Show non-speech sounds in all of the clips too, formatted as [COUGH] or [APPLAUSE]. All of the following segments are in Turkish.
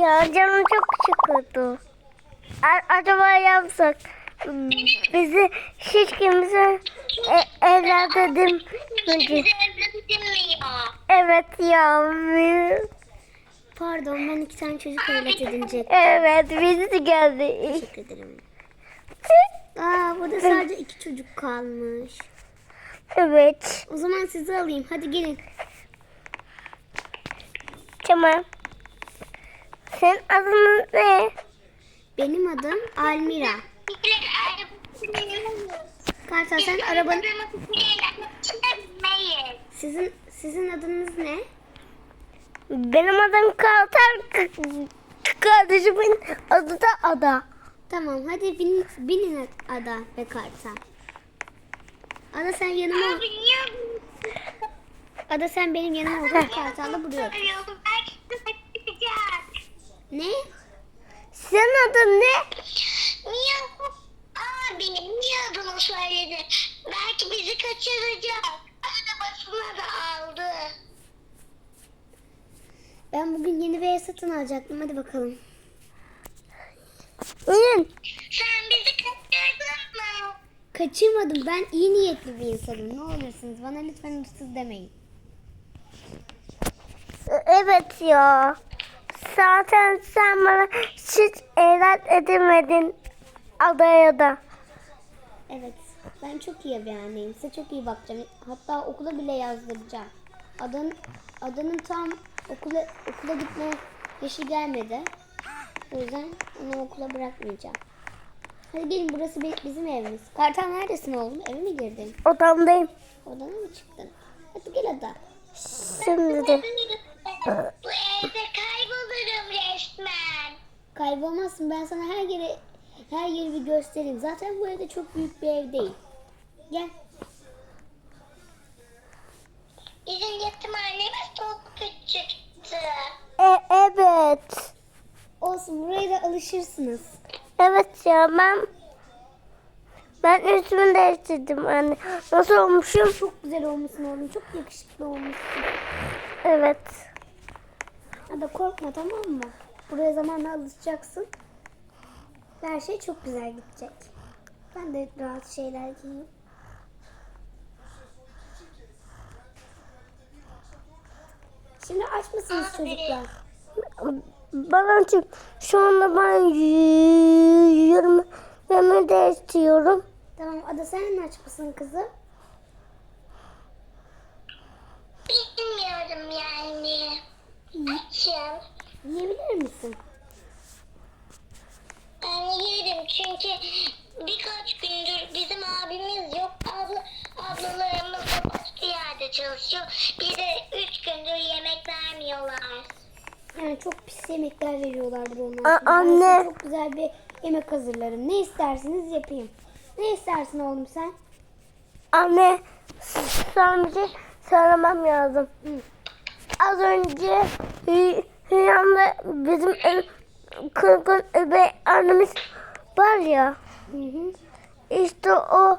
ya. Canım çok. A- acaba yapsak bizi hiç kimse e- evlat edin. Bizi? Evet ya. Pardon ben iki tane çocuk evlat edinecek. Evet bizi geldi. Teşekkür ederim. Aa burada sadece iki çocuk kalmış. Evet. O zaman sizi alayım. Hadi gelin. Tamam. Senin adın ne? Benim adım Almira. Kartal sen arabanın... Sizin sizin adınız ne? Benim adım Kaltar. K- Kardeşimin adı da Ada. Tamam hadi bin, binin Ada ve Kartal. Ada sen yanıma Ada sen benim yanıma ol. Kartal'la buraya. otur. Ne? Senin adın ne? Niye? Aa benim niye adımı söyledi? Belki bizi kaçıracak. Arabasına da aldı. Ben bugün yeni bir ev satın alacaktım. Hadi bakalım. İnin. Sen bizi kaçırdın mı? Kaçırmadım. Ben iyi niyetli bir insanım. Ne olursunuz bana lütfen hırsız demeyin. Evet ya. Zaten sen bana hiç evlat edinmedin adaya da. Evet. Ben çok iyi bir anneyim. Size çok iyi bakacağım. Hatta okula bile yazdıracağım. Adanın, adanın tam okula, okula gitme yaşı gelmedi. O yüzden onu okula bırakmayacağım. Hadi gelin burası bi- bizim evimiz. Kartal neredesin oğlum? Eve mi girdin? Odamdayım. Odana mı çıktın? Hadi gel Ada. Şimdi de. Bu evde resmen. Kaybolmazsın. Ben sana her yeri her yeri bir göstereyim. Zaten bu evde çok büyük bir ev değil. Gel. Bizim yetimhanemiz çok küçüktü. E, evet. Olsun buraya da alışırsınız. Evet ya ben ben üstümü değiştirdim anne. Nasıl olmuşum? Çok güzel olmuşsun oğlum. Çok yakışıklı olmuşsun. Evet. Hadi korkma tamam mı? Buraya zamanla alışacaksın. Her şey çok güzel gidecek. Ben de rahat şeyler giyeyim. Şimdi aç mısınız çocuklar? Bana çık. Şu anda ben yürüme yürüme de istiyorum. Tamam Ada sen aç mısın kızım? Bilmiyorum yani. Açım. Yiyebilir misin? Ben yerim çünkü birkaç gündür bizim abimiz yok. Abla, ablalarımız da başka yerde çalışıyor. Bize üç gündür yemek vermiyorlar. Yani çok pis yemekler veriyorlardır onlar. A- Şimdi ben anne. çok güzel bir yemek hazırlarım. Ne isterseniz yapayım. Ne istersin oğlum sen? Anne sana bir şey söylemem lazım. Az önce Hü- Hülya'mda bizim ev, kırgın öbe annemiz var ya. Hı hı. İşte o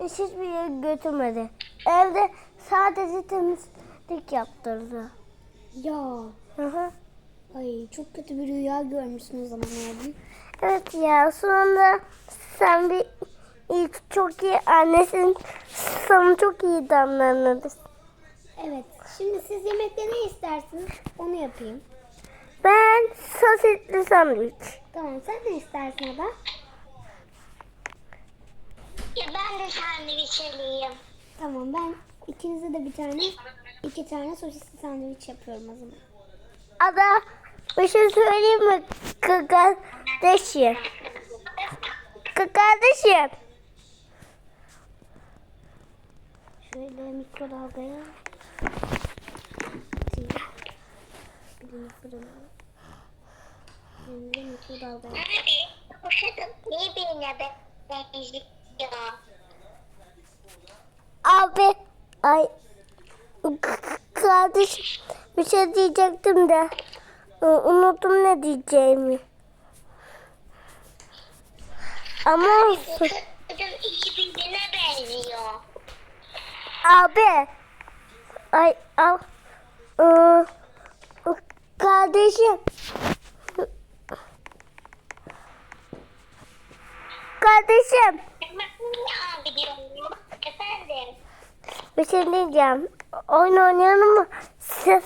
hiçbir yere götürmedi. Evde sadece temizlik yaptırdı. Ya. Hı hı. Ay çok kötü bir rüya görmüşsün o zaman oğlum. Evet ya sonra sen bir ilk çok iyi annesin. Sana çok iyi davranırız. Evet. Şimdi siz yemekte ne istersiniz? Onu yapayım. Ben sosisli sandviç. Tamam sen ne istersin Ada? Ya ben de sandviç alayım. Tamam ben ikinize de bir tane iki tane sosisli sandviç yapıyorum o zaman. Ada bir şey söyleyeyim mi? Kardeşim. Kardeşim. Şöyle mikrodalgaya Birini fırına. Birini de mikrodalgaya. Abi poşetim niye benimle benziyor? Abi. Ay. Kardeş bir şey diyecektim de. e, Unuttum ne diyeceğimi. Ama olsun. Kızım iyi birine benziyor. Abi. Ay al. Ee, Kardeşim. Kardeşim. Efendim. Bir şey diyeceğim. Oyun oynayalım mı?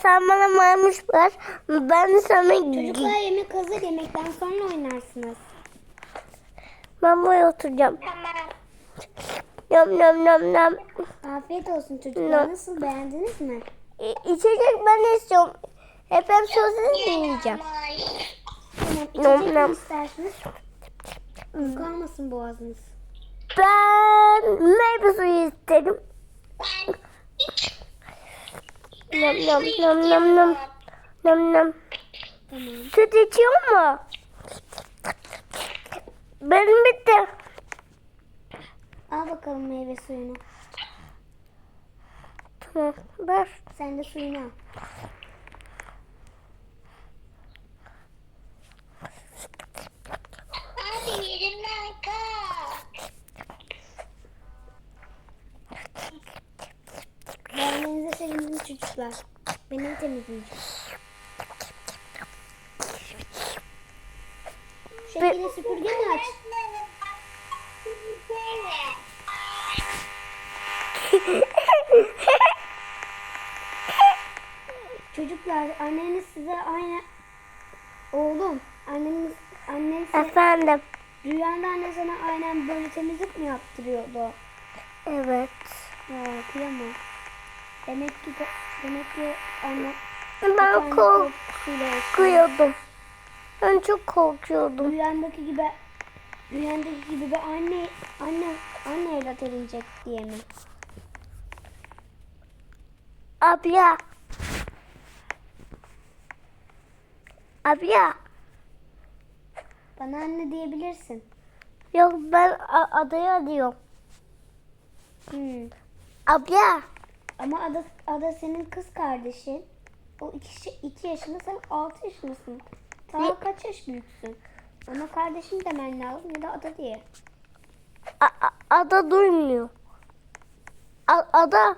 Sen bana maymuş ver. Ben sana... Çocuklar yemek hazır. Yemekten sonra oynarsınız. Ben buraya oturacağım. Tamam. Yam yam yam yam. Afiyet olsun çocuklar. Ne? Nasıl beğendiniz mi? İ- İçecek ben istiyorum. Hep hep sosis yiyeceğim. Nom nom. Kalmasın boğazınız. Ben meyve suyu isterim. Nam nam nam nam. Nam nam. Tamam. Süt içiyor mu? Benim bitti. Al bakalım meyve suyunu. Tamam ver. Sen de suyunu al. Abi yerimden kalk. Beğenmenize sevindim çocuklar. Benim temizleyeceğim. Şekilde süpürge mi aç? Çocuklar anneniz size aynı... Oğlum anneniz, annen size... Efendim. Rüyanda anne sana aynen böyle temizlik mi yaptırıyordu? Evet. Ya kıyamam. Demek ki demek ki anne Ben korkuyordum. Ben çok korkuyordum. Rüyandaki gibi rüyandaki gibi bir anne anne anne evlat edinecek diye mi? Abla. Abla. Bana anne diyebilirsin. Yok ben a- adayı arıyorum. Hmm. Abla. Ama Ada, Ada senin kız kardeşin. O iki, iki yaşında sen altı yaşındasın. Daha Ne? kaç yaş büyüksün? Ona kardeşim demen lazım ya da Ada diye. A- a- ada duymuyor. A- ada.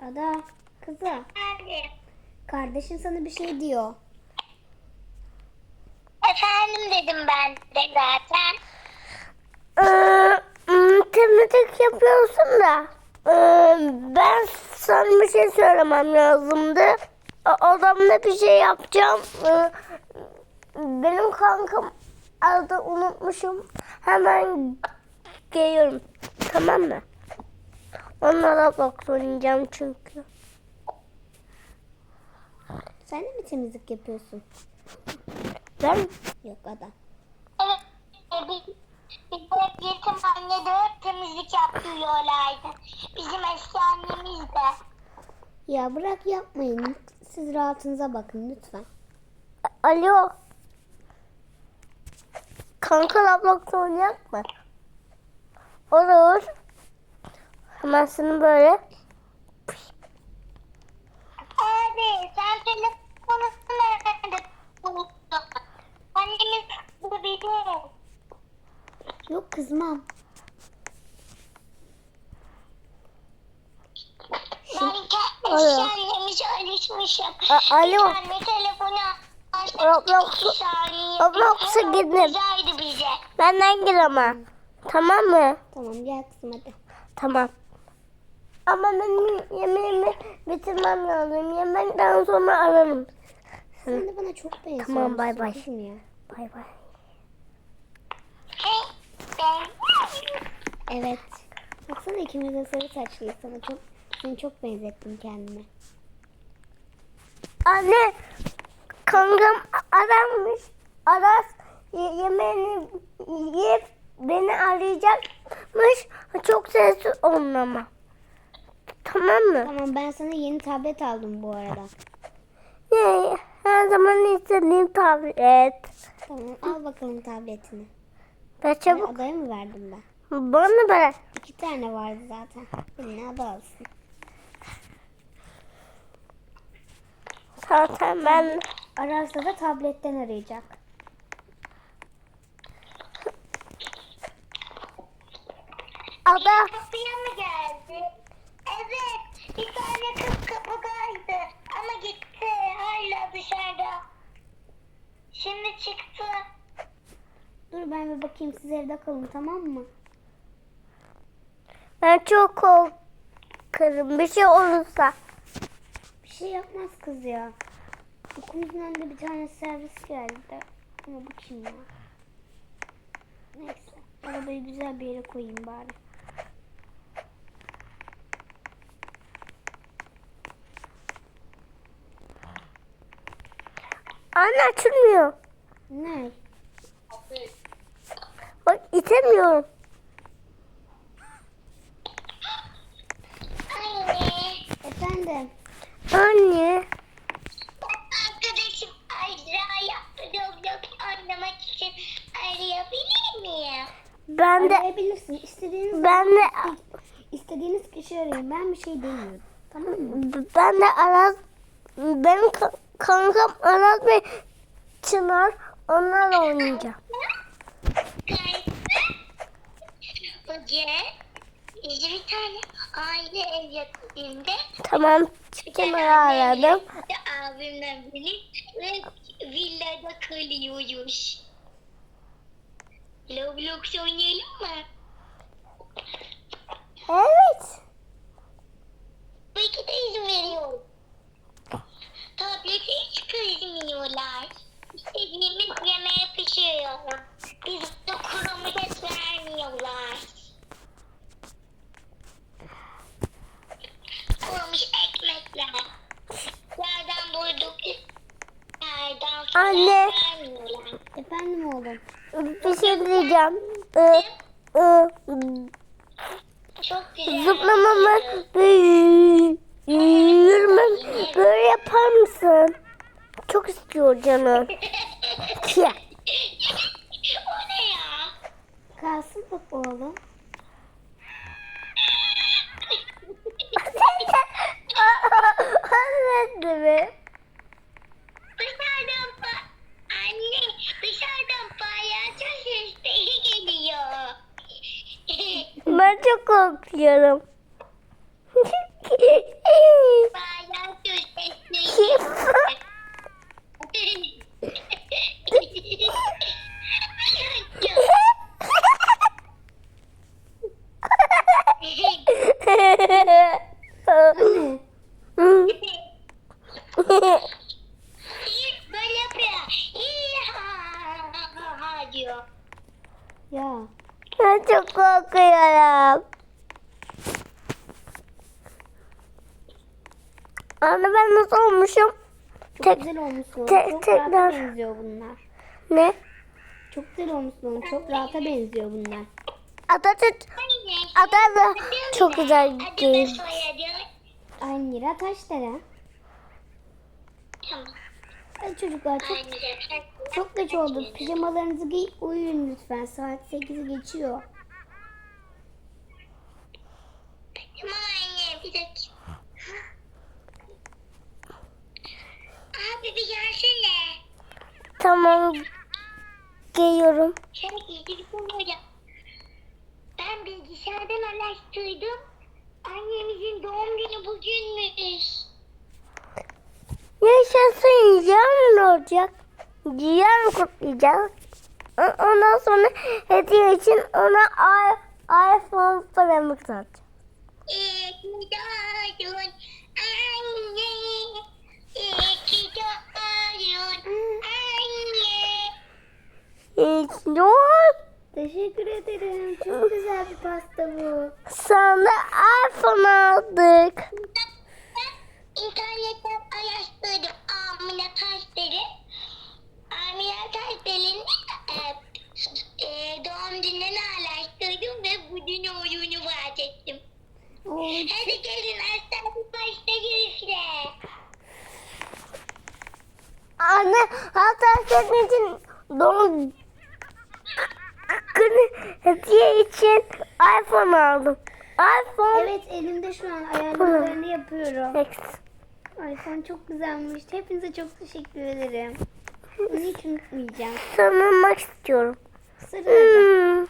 Ada kızı. Kardeşin sana bir şey diyor. Efendim dedim ben de zaten. Temizlik yapıyorsun da. ee, ben sana bir şey söylemem lazımdı. Odamda bir şey yapacağım. Ee, benim kankam adı unutmuşum. Hemen geliyorum. Tamam mı? Onlara bak oynayacağım çünkü. Sen de mi temizlik yapıyorsun? Ben Yok Ada. Evet. Hep yetim anne de hep temizlik yaptırıyorlardı. Bizim eski annemiz de. Ya bırak yapmayın. Siz rahatınıza bakın lütfen. Alo. Kanka Roblox oynayak mı? Olur. Hemen seni böyle. Abi sen telefonu nerede buldun? Annemiz bu bilir. Yok kızmam. Ben ke- Alo. eski annemize alışmışım. A- alo. Bir tane telefonu Roblox-. Roblox'a Hemen girdim. Güzeldi bize. Benden gir ama. Tamam mı? Tamam gel kızım hadi. Tamam. Ama benim yemeğimi bitirmem lazım. Yemekten sonra ararım. Sen de bana çok benziyorsun. Tamam, bay bay. Bay bay. Evet. Baksana ikimiz de sarı saçlıyız. Sana çok, seni çok benzettim kendime. Anne, kankam aramış. Aras ye- yemeğini yiyip beni arayacakmış. Çok sessiz olun ama. Tamam mı? Tamam ben sana yeni tablet aldım bu arada. Ne? Her zaman istediğim tablet. Tamam al bakalım tabletini. Ben çabuk Adaya mı verdim ben? bana bırak. İki tane vardı zaten. Birini ada alsın. Zaten ben... Ararsa da tabletten arayacak. Ada. Kapıya mı geldi? Evet. Bir tane kız kapı kapıdaydı. Ama gitti. Hala dışarıda. Şimdi çıktı. Dur ben bir bakayım siz evde kalın tamam mı? Ben çok korkarım. Bir şey olursa. Bir şey yapmaz kız ya. Okulumuzun önünde bir tane servis geldi. Ama bu kim ya? Neyse. Arabayı güzel bir yere koyayım bari. Anne açılmıyor. Ne? Bak itemiyorum. Anne. Efendim? Anne. Arkadaşım Azra'ya Roblox oynamak için arayabilir miyim? Ben de Arayabilirsin. İstediğiniz ben de istediğiniz kişi arayın. Ben bir şey demiyorum. Tamam mı? ben de Aras benim ka- kankam Aras ve Çınar onlarla oynayacağım. Bugün bir tane aile ev yakınında Tamam Çınar aradım. abimle benim ve villada kalıyoruz. Roblox oynayalım mı? Evet. Belki de izin veriyor. Tablete hiç kızmıyorlar. İstediğimiz yemeğe pişiriyorum. Biz de kurumu hiç vermiyorlar. Kurumuş ekmekler. Yerden buyduk. Yerden su Anne. vermiyorlar. Oğlum. Bir şey diyeceğim. Ee, e, Çok güzel. zıplamamı ve yürümem böyle yapar mısın? Çok istiyor canım. [LAUGHS] O ne ya? Kalsın bak oğlum. Korkuyorum. diyor. Ya. ben çok korkuyorum. Anne ben nasıl olmuşum? Çok Tek- güzel olmuşsun. te- çok tekrar. rahata benziyor bunlar. Ne? Çok güzel olmuşsun. Çok rahata benziyor bunlar. Atatürk Anne. Ada da çok güzel değil. Aynira Taşdere. Tamam. Hadi çocuklar çok çok geç oldu. Pijamalarınızı giy uyuyun lütfen. Saat 8'i geçiyor. Tamam anne bir dakika. Abi bir gelsene. Tamam. Geliyorum. Ben bilgisayardan araştırdım. Annemizin doğum günü bugünmüş. Yaşasın yarın olacak. Yarın kutlayacağız. Ondan sonra hediye için ona iPhone falan satacağım. İyi Yok. Teşekkür ederim. Çok güzel bir pasta bu. Sana iPhone aldık. İnternetten araştırdım Amine Taşder'i. Amine Taşder'in e, e, doğum gününü araştırdım ve bugün oyunu vaat ettim. Oo, Hadi gelin hastanede başlayın Anne hatta senin için doğum günü hediye için iPhone aldım. iPhone Evet elimde şu an ayarlamalarını yapıyorum. X. iPhone çok güzelmiş. Hepinize çok teşekkür ederim. Bunu hiç unutmayacağım. Sanılmak istiyorum. Hmm.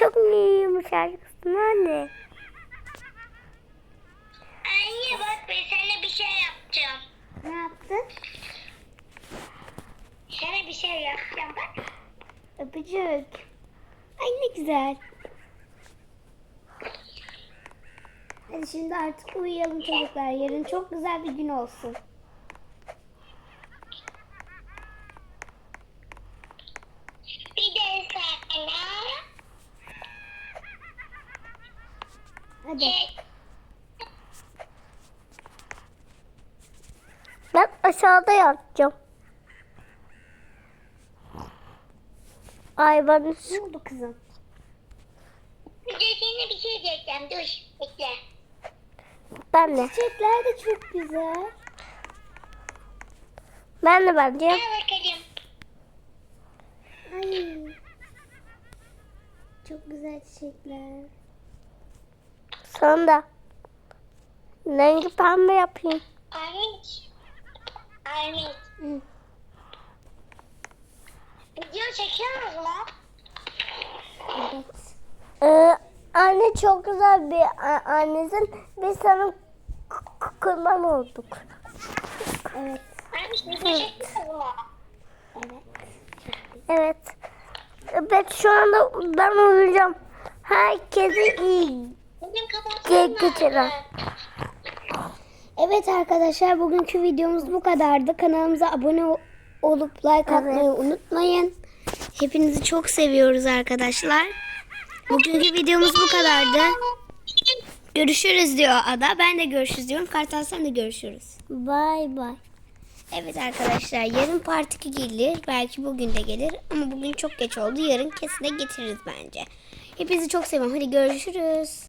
Çok iyi yumuşaksın anne. Anne bak ben sana bir şey yapacağım. Ne yaptın? Sana bir şey yapacağım bak. Öpücük. Ay ne güzel. Hadi şimdi artık uyuyalım çocuklar. Yarın çok güzel bir gün olsun. Bir de sana Hadi. Ben aşağıda yatacağım. Ay ben Ne oldu kızım? bir de sana bir şey diyeceğim. Dur. Ben de. Çiçekler de çok güzel. Ben de bence. Al bakalım. Ay. Çok güzel çiçekler. Sana da. Rengi pembe yapayım. Armit. Hı. Video çekiyoruz mu? Evet. Ee, anne çok güzel bir annesin. Biz sana kurban olduk. Evet. Mu? Evet. Evet. Evet şu anda ben uyuyacağım. Herkese iyi. Getiren. Evet arkadaşlar bugünkü videomuz bu kadardı. Kanalımıza abone ol- olup like atmayı unutmayın. Hepinizi çok seviyoruz arkadaşlar. Bugünkü videomuz bu kadardı. Görüşürüz diyor Ada. Ben de görüşürüz diyorum. Kartal sen de görüşürüz. Bay bay. Evet arkadaşlar yarın part 2 gelir. Belki bugün de gelir. Ama bugün çok geç oldu. Yarın kesin de getiririz bence. Hepinizi çok seviyorum. Hadi görüşürüz.